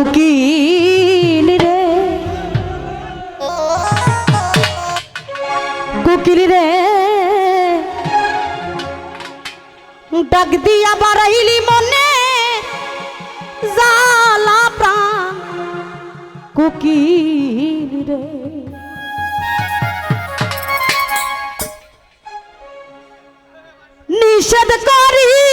কুকিল রে। কুকিল রে। ডাক দিয়া বাড়াইলি মনে জালা প্রাণ। কুকিল রে। নিষেধ করি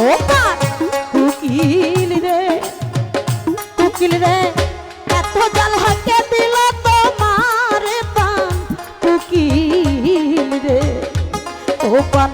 ও পার কুকিল রে কুকিল রে। এত জাল হাতে দিল তোমার পান কুকিল পান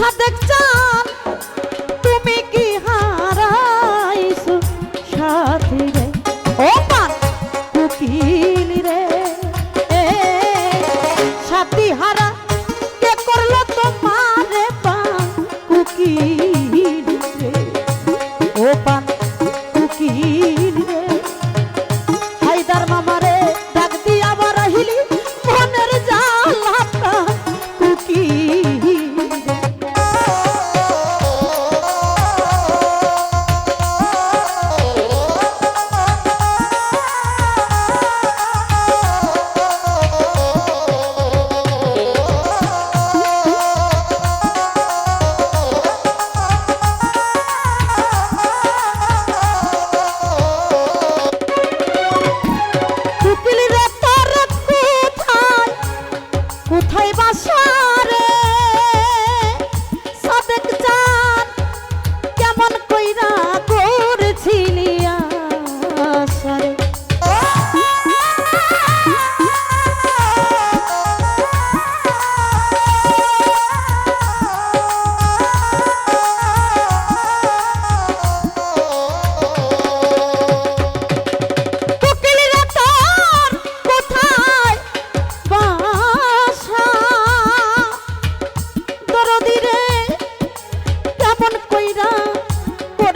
সাদেক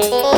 Oh,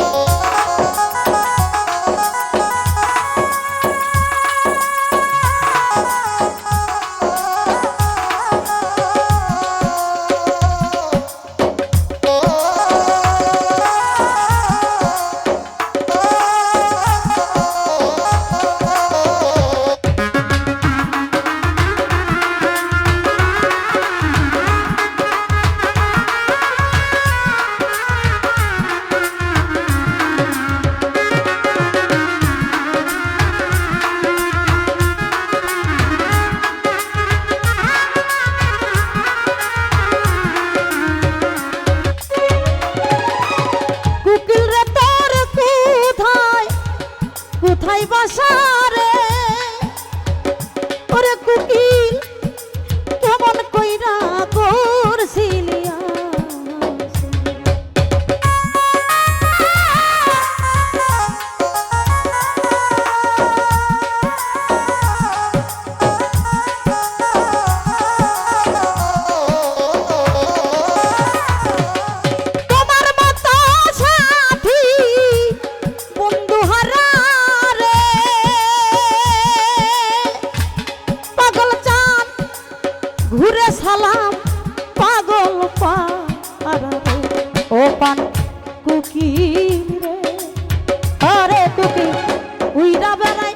কোথায় ঘুরে সালাম, পাগল ও পান কুকিল রে। আরে কুকিল উইরা বেড়াই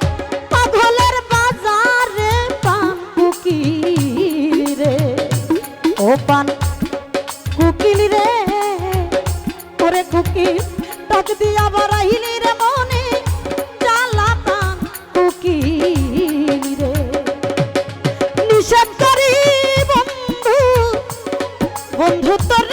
পাগলের বাজার রে পান কুকিল রে। ও পান কুকিল রে। ওরে কুকিল ডাক দিয়া বাড়াইলি রে মনে জ্বালাতান কুকিল বন্ধু